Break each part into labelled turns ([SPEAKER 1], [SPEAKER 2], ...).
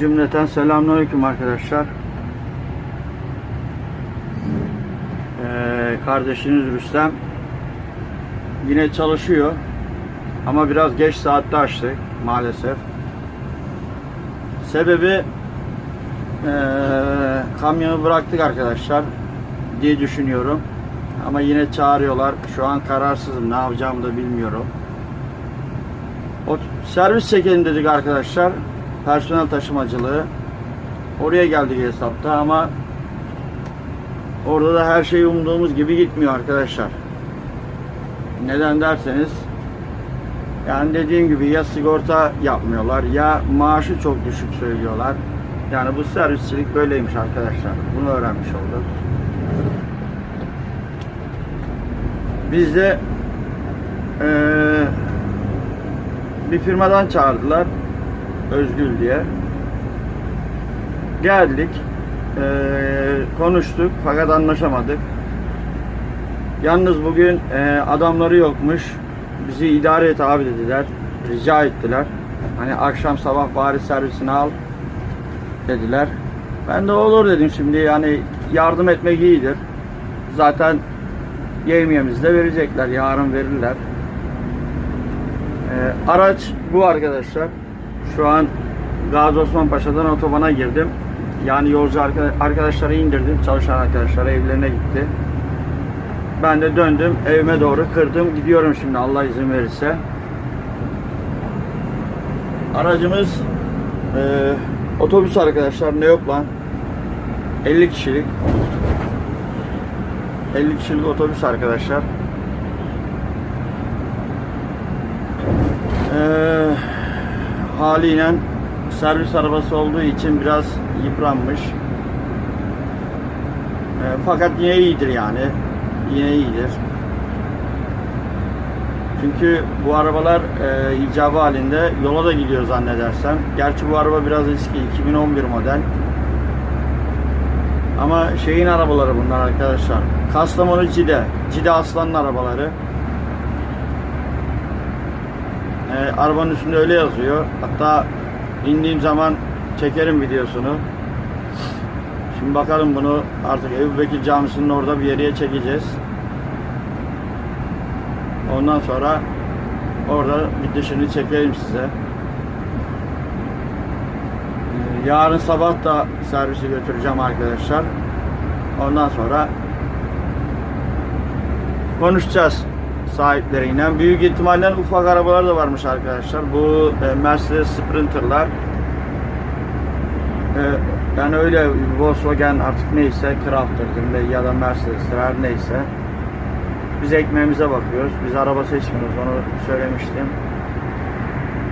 [SPEAKER 1] Cümleten selamünaleyküm arkadaşlar. Ee, kardeşiniz Rüstem yine çalışıyor ama biraz geç saatte açtık maalesef. Sebebi ee, kamyonu bıraktık arkadaşlar diye düşünüyorum. Ama yine çağırıyorlar. Şu an kararsızım. Ne yapacağımı da bilmiyorum. O servis çekelim dedik arkadaşlar. Personel taşımacılığı. Oraya geldik hesapta ama orada da her şey umduğumuz gibi gitmiyor arkadaşlar. Neden derseniz yani dediğim gibi ya sigorta yapmıyorlar ya maaşı çok düşük söylüyorlar. Yani bu servisçilik böyleymiş arkadaşlar. Bunu öğrenmiş olduk. Biz de eee, bir firmadan çağırdılar. Özgül diye. Geldik. eee, konuştuk fakat anlaşamadık. Yalnız bugün eee, adamları yokmuş. Bizi idare et abi dediler. Rica ettiler. Hani akşam sabah bari servisini al dediler. Ben de olur dedim şimdi yani yardım etmek iyidir. Zaten yevmiyemizi de verecekler. Yarın verirler. Ee, araç bu arkadaşlar. Şu an Gazi Osman Paşa'dan otobana girdim. Yani yolcu arka- arkadaşları indirdim. Çalışan arkadaşlar evlerine gitti. Ben de döndüm. Evime doğru kırdım. Gidiyorum şimdi Allah izin verirse. Aracımız e, otobüs arkadaşlar. Ne yok lan? 50 kişilik. 50 kişilik otobüs arkadaşlar. Ee, haliyle servis arabası olduğu için biraz yıpranmış. Ee, fakat yine iyidir yani. Yine iyidir. Çünkü bu arabalar e, icabı halinde yola da gidiyor zannedersem. Gerçi bu araba biraz eski 2011 model. Ama şeyin arabaları bunlar arkadaşlar. Kastamonu Cide. Cide Aslan'ın arabaları. Ee, arabanın üstünde öyle yazıyor. Hatta indiğim zaman çekerim videosunu. Şimdi bakalım bunu artık Ebu Bekir Camisi'nin orada bir yere çekeceğiz. Ondan sonra orada bir dışını çekelim size. Ee, Yarın sabah da servisi götüreceğim arkadaşlar. Ondan sonra konuşacağız sahipleriyle. Büyük ihtimalle ufak arabalar da varmış arkadaşlar. Bu e, Mercedes Sprinter'lar. E, yani öyle Volkswagen artık neyse Crafter'dır ya da Mercedes'tir her neyse. Biz ekmeğimize bakıyoruz. Biz araba seçmiyoruz. Onu söylemiştim.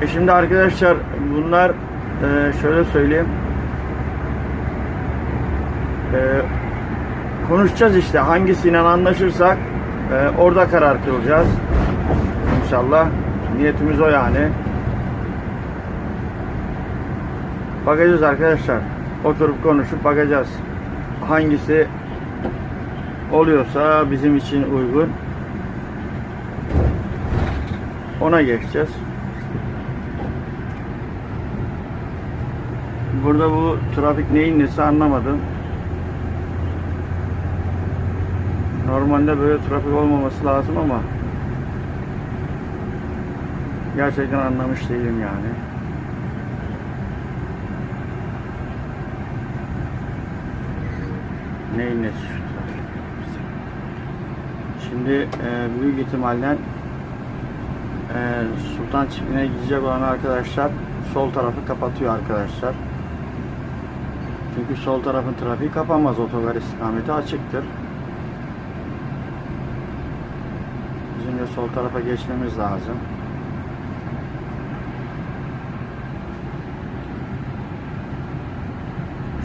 [SPEAKER 1] E şimdi arkadaşlar bunlar e, şöyle söyleyeyim. Konuşacağız işte. Hangisiyle anlaşırsak e, orada karar kılacağız. İnşallah. Niyetimiz o yani. Bakacağız arkadaşlar. Oturup konuşup bakacağız. Hangisi oluyorsa bizim için uygun. Ona geçeceğiz. Burada bu trafik neyin nesi anlamadım. Normalde böyle trafik olmaması lazım ama gerçekten anlamış değilim yani. Neyin nesi? Şimdi e, büyük ihtimalle e, Sultan Çiftliği'ne gidecek olan arkadaşlar sol tarafı kapatıyor arkadaşlar. Çünkü sol tarafın trafiği kapanmaz. Otogar istikameti açıktır. Bizim de sol tarafa geçmemiz lazım.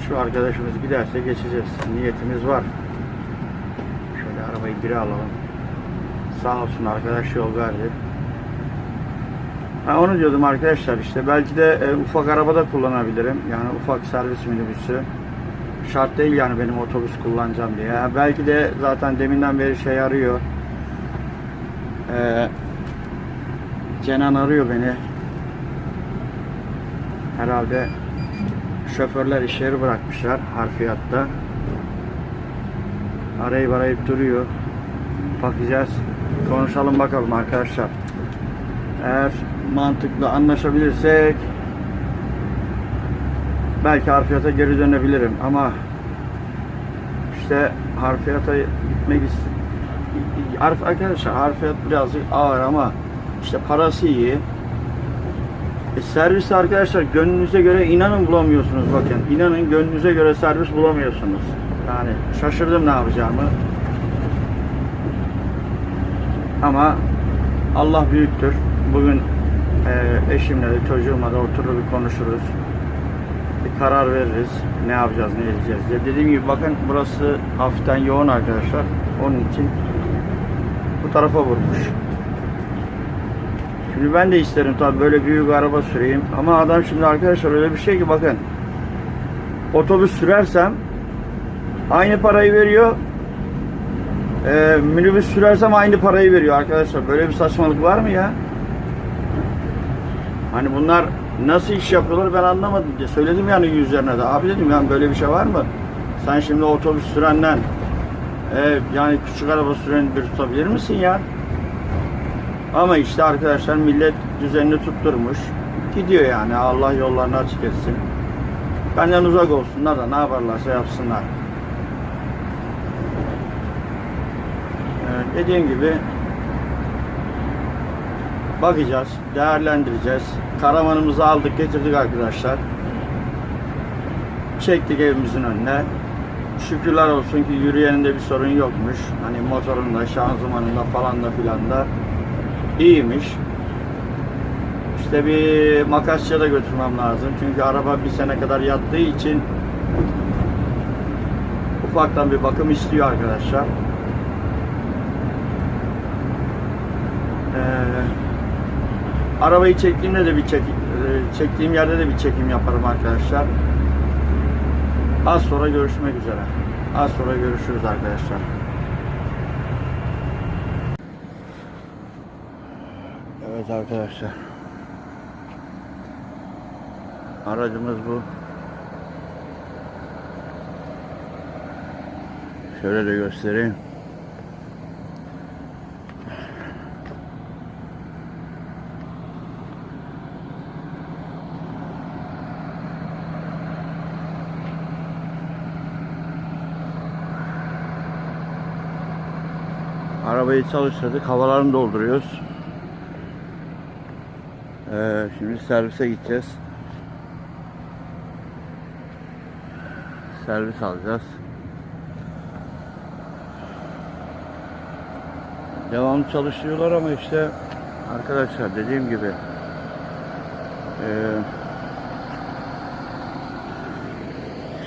[SPEAKER 1] Şu arkadaşımız giderse geçeceğiz. Niyetimiz var. Şöyle arabayı geri alalım. Sağ olsun arkadaş yol verdi. Ha, onu diyordum arkadaşlar işte belki de e, ufak araba da kullanabilirim. Yani ufak servis minibüsü. Şart değil yani benim otobüs kullanacağım diye. Ha, belki de zaten deminden beri şey arıyor. Ee, Kenan arıyor beni. Herhalde şoförler iş yeri bırakmışlar harfiyatta. Arayıp arayıp duruyor. Bakacağız. Konuşalım bakalım arkadaşlar. Eğer mantıklı anlaşabilirsek belki harfiyata geri dönebilirim ama işte harfiyata gitmek ist Harf, arkadaşlar harfiyat birazcık ağır ama işte parası iyi. E, servis arkadaşlar gönlünüze göre inanın bulamıyorsunuz bakın. İnanın gönlünüze göre servis bulamıyorsunuz. Yani şaşırdım ne yapacağımı. Ama Allah büyüktür. Bugün e, eşimle de çocuğumla da oturur bir konuşuruz. Bir karar veririz. Ne yapacağız, ne edeceğiz diye. Dediğim gibi bakın burası hafiften yoğun arkadaşlar. Onun için tarafa vurmuş. Şimdi ben de isterim tabii böyle büyük araba süreyim. Ama adam şimdi arkadaşlar öyle bir şey ki bakın. Otobüs sürersem aynı parayı veriyor. Ee, minibüs sürersem aynı parayı veriyor arkadaşlar. Böyle bir saçmalık var mı ya? Hani bunlar nasıl iş yapıyorlar ben anlamadım diye. Söyledim yani yüzlerine de. Abi dedim yani böyle bir şey var mı? Sen şimdi otobüs sürenden e, yani küçük araba süren bir tutabilir misin ya? Ama işte arkadaşlar millet düzenini tutturmuş. Gidiyor yani Allah yollarını açık etsin. Benden uzak olsunlar da ne yaparlarsa yapsınlar. Ee, dediğim gibi bakacağız, değerlendireceğiz. Karavanımızı aldık, getirdik arkadaşlar. Çektik evimizin önüne. Şükürler olsun ki yürüyeninde bir sorun yokmuş. Hani motorunda, şanzımanında falan da filan da iyiymiş. İşte bir makasçıya da götürmem lazım. Çünkü araba bir sene kadar yattığı için ufaktan bir bakım istiyor arkadaşlar. Ee, arabayı çektiğimde de bir çek, e, çektiğim yerde de bir çekim yaparım arkadaşlar. Az sonra görüşmek üzere. Az sonra görüşürüz arkadaşlar. Evet arkadaşlar. Aracımız bu. Şöyle de göstereyim. Arabayı çalıştırdık. Havalarını dolduruyoruz. Ee, şimdi servise gideceğiz. Servis alacağız. Devamlı çalışıyorlar ama işte arkadaşlar dediğim gibi ee,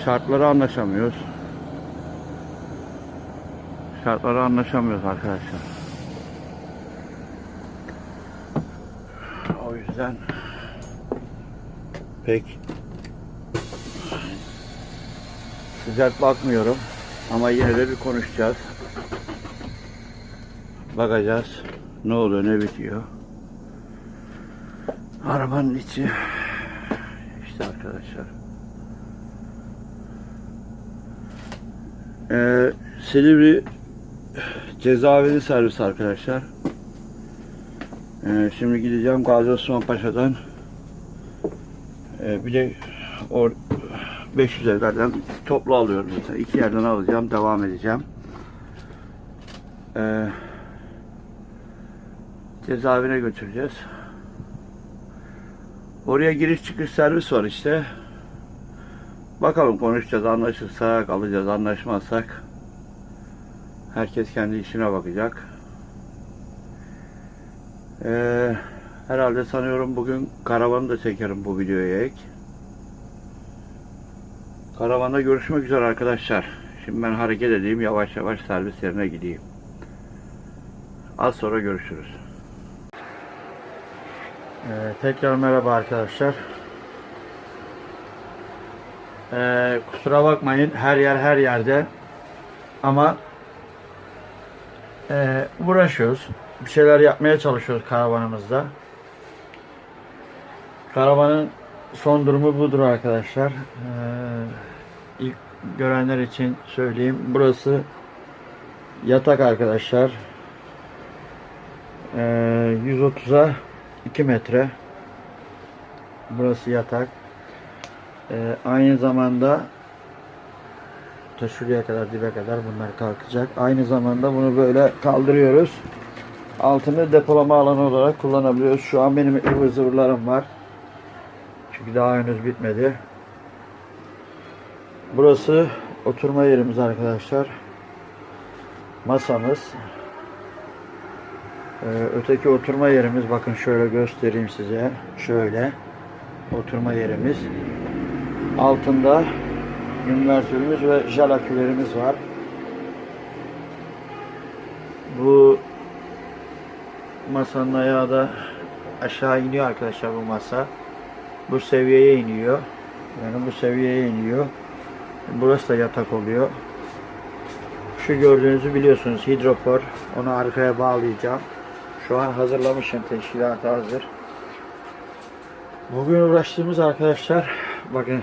[SPEAKER 1] şartları anlaşamıyoruz. Şartları anlaşamıyoruz arkadaşlar. O yüzden pek sıcak bakmıyorum. Ama yine de bir konuşacağız. Bakacağız. Ne oluyor, ne bitiyor. Arabanın içi işte arkadaşlar. Ee, Silivri cezaevini servis arkadaşlar. Ee, şimdi gideceğim Gazi Osman Paşa'dan ee, bir de or 500 evlerden toplu alıyorum zaten. İki yerden alacağım. Devam edeceğim. Ee, cezaevine götüreceğiz. Oraya giriş çıkış servis var işte. Bakalım konuşacağız. Anlaşırsak alacağız. Anlaşmazsak herkes kendi işine bakacak. Ee, herhalde sanıyorum bugün karavanı da çekerim bu videoya ek. Karavanda görüşmek üzere arkadaşlar. Şimdi ben hareket edeyim. Yavaş yavaş servis yerine gideyim. Az sonra görüşürüz. Ee, tekrar merhaba arkadaşlar. Ee, kusura bakmayın her yer her yerde ama e, uğraşıyoruz. Bir şeyler yapmaya çalışıyoruz karavanımızda. Karavanın son durumu budur arkadaşlar. Ee, ilk görenler için söyleyeyim. Burası yatak arkadaşlar. Ee, 130'a 2 metre. Burası yatak. Ee, aynı zamanda ta şuraya kadar dibe kadar bunlar kalkacak. Aynı zamanda bunu böyle kaldırıyoruz. Altını depolama alanı olarak kullanabiliyoruz. Şu an benim ıvır zıvırlarım var. Çünkü daha henüz bitmedi. Burası oturma yerimiz arkadaşlar. Masamız. Ee, öteki oturma yerimiz bakın şöyle göstereyim size. Şöyle oturma yerimiz. Altında invertörümüz ve jel akülerimiz var. Bu masanın ayağı da aşağı iniyor arkadaşlar bu masa. Bu seviyeye iniyor. Yani bu seviyeye iniyor. Burası da yatak oluyor. Şu gördüğünüzü biliyorsunuz hidrofor. Onu arkaya bağlayacağım. Şu an hazırlamışım. Teşkilatı hazır. Bugün uğraştığımız arkadaşlar bakın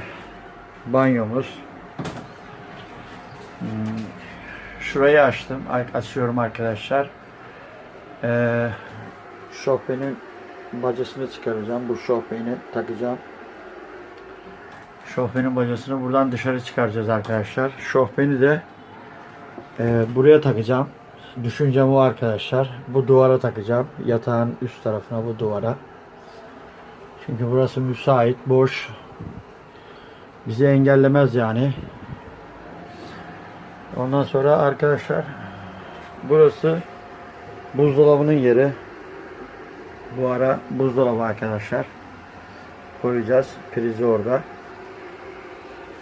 [SPEAKER 1] banyomuz. Şurayı açtım. Açıyorum arkadaşlar. Ee, şofbenin bacasını çıkaracağım. Bu şofbeni takacağım. Şofbenin bacasını buradan dışarı çıkaracağız arkadaşlar. Şofbeni de e, buraya takacağım. Düşüncem o arkadaşlar. Bu duvara takacağım. Yatağın üst tarafına bu duvara. Çünkü burası müsait, boş. Bizi engellemez yani. Ondan sonra arkadaşlar burası buzdolabının yeri. Bu ara buzdolabı arkadaşlar. Koyacağız. Prizi orada.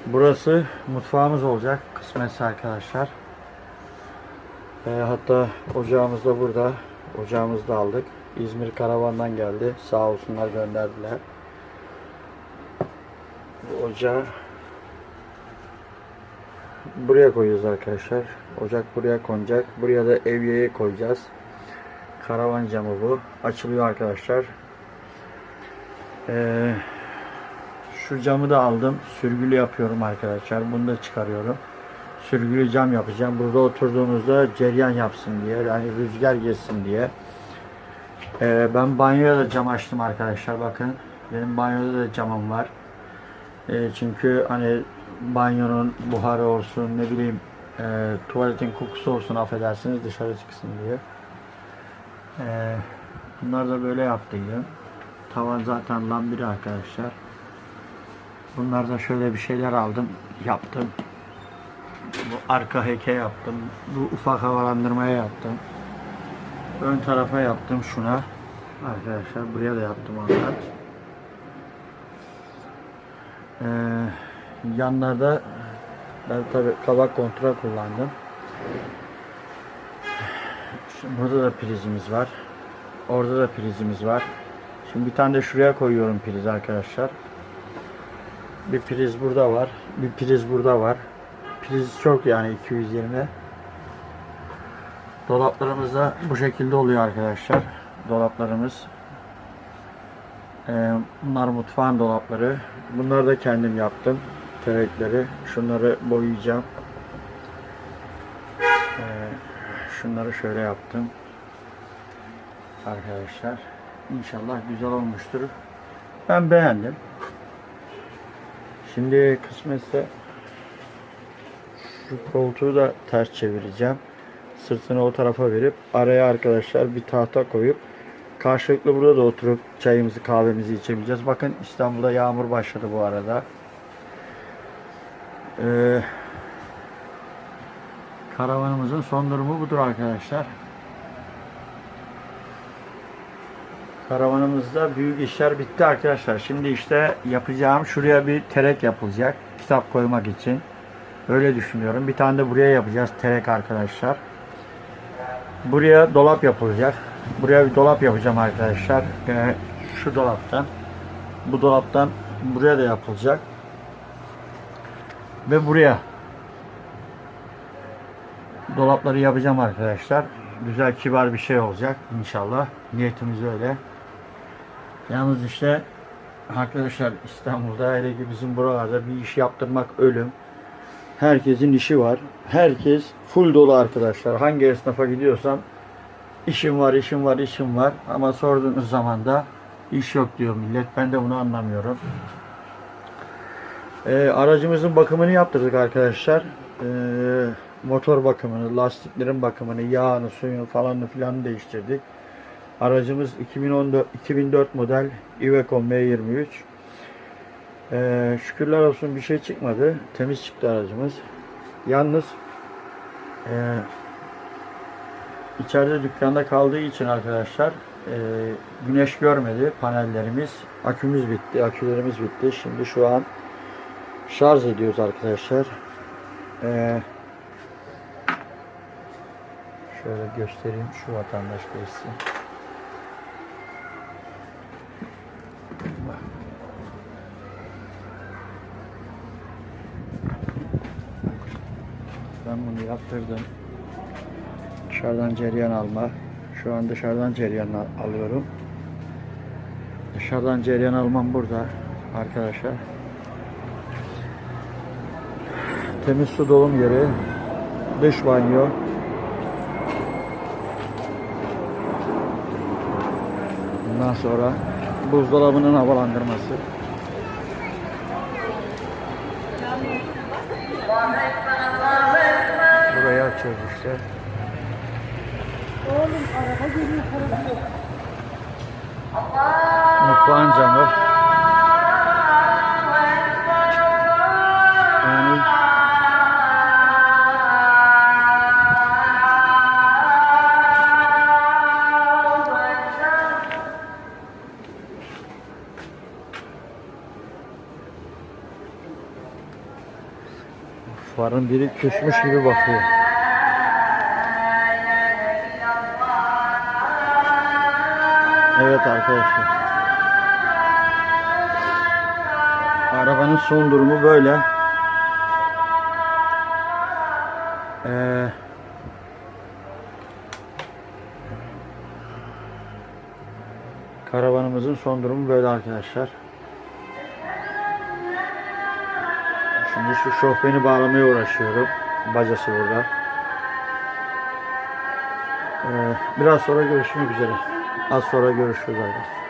[SPEAKER 1] Burası mutfağımız olacak. Kısmetse arkadaşlar. E, hatta ocağımız da burada. Ocağımızı da aldık. İzmir karavandan geldi. Sağ olsunlar gönderdiler. Bu ocağı buraya koyuyoruz arkadaşlar. Ocak buraya konacak. Buraya da evyeyi koyacağız. Karavan camı bu. Açılıyor arkadaşlar. Ee, şu camı da aldım. Sürgülü yapıyorum arkadaşlar. Bunu da çıkarıyorum. Sürgülü cam yapacağım. Burada oturduğunuzda cereyan yapsın diye. Yani rüzgar geçsin diye. Ee, ben banyoya da cam açtım arkadaşlar. Bakın. Benim banyoda da camım var. Ee, çünkü hani banyonun buharı olsun ne bileyim e, tuvaletin kokusu olsun affedersiniz dışarı çıksın diye. Ee, bunlar da böyle yaptıydım. Tavan zaten lambiri arkadaşlar. Bunlar da şöyle bir şeyler aldım. Yaptım. Bu arka heke yaptım. Bu ufak havalandırmaya yaptım. Ön tarafa yaptım şuna. Arkadaşlar buraya da yaptım ondan. Ee, yanlarda ben tabi kabak kontrol kullandım. Şimdi burada da prizimiz var. Orada da prizimiz var. Şimdi bir tane de şuraya koyuyorum priz arkadaşlar. Bir priz burada var. Bir priz burada var. Priz çok yani 220. Dolaplarımız da bu şekilde oluyor arkadaşlar. Dolaplarımız. Ee, bunlar mutfağın dolapları. Bunları da kendim yaptım. Terekleri. Şunları boyayacağım. Ee, şunları şöyle yaptım. Arkadaşlar. İnşallah güzel olmuştur. Ben beğendim. Şimdi kısmetse şu koltuğu da ters çevireceğim. Sırtını o tarafa verip araya arkadaşlar bir tahta koyup karşılıklı burada da oturup çayımızı kahvemizi içebileceğiz. Bakın İstanbul'da yağmur başladı bu arada. Ee, karavanımızın son durumu budur arkadaşlar. Karavanımızda büyük işler bitti arkadaşlar. Şimdi işte yapacağım şuraya bir terek yapılacak. Kitap koymak için. Öyle düşünüyorum. Bir tane de buraya yapacağız terek arkadaşlar. Buraya dolap yapılacak. Buraya bir dolap yapacağım arkadaşlar. Ee, şu dolaptan. Bu dolaptan buraya da yapılacak. Ve buraya dolapları yapacağım arkadaşlar. Güzel kibar bir şey olacak inşallah. Niyetimiz öyle. Yalnız işte Arkadaşlar İstanbul'da hele ki bizim buralarda bir iş yaptırmak ölüm. Herkesin işi var. Herkes full dolu arkadaşlar. Hangi esnafa gidiyorsam işim var, işim var, işim var. Ama sorduğunuz zaman da iş yok diyor millet. Ben de bunu anlamıyorum. Ee, aracımızın bakımını yaptırdık arkadaşlar. Ee, motor bakımını, lastiklerin bakımını, yağını, suyunu falanını filanı değiştirdik. Aracımız 2014 2004 model Iveco M23. Ee, şükürler olsun bir şey çıkmadı. Temiz çıktı aracımız. Yalnız ee, içeride dükkanda kaldığı için arkadaşlar ee, güneş görmedi panellerimiz. Akümüz bitti, akülerimiz bitti. Şimdi şu an şarj ediyoruz arkadaşlar. Ee, şöyle göstereyim şu vatandaş geçsin. Ben bunu yaptırdım. Dışarıdan cereyan alma. Şu an dışarıdan cereyan al- alıyorum. Dışarıdan cereyan almam burada arkadaşlar. Temiz su dolum yeri. Dış banyo. Bundan sonra buzdolabının havalandırması. Burayı açıyoruz işte.
[SPEAKER 2] Oğlum araba geliyor para yok.
[SPEAKER 1] Mutfağın camı. Farın biri küsmüş gibi bakıyor. Evet arkadaşlar. Arabanın son durumu böyle. Ee, karavanımızın son durumu böyle arkadaşlar. Şu şofbeni bağlamaya uğraşıyorum. Bacası burada. Ee, biraz sonra görüşmek üzere. Az sonra görüşürüz arkadaşlar.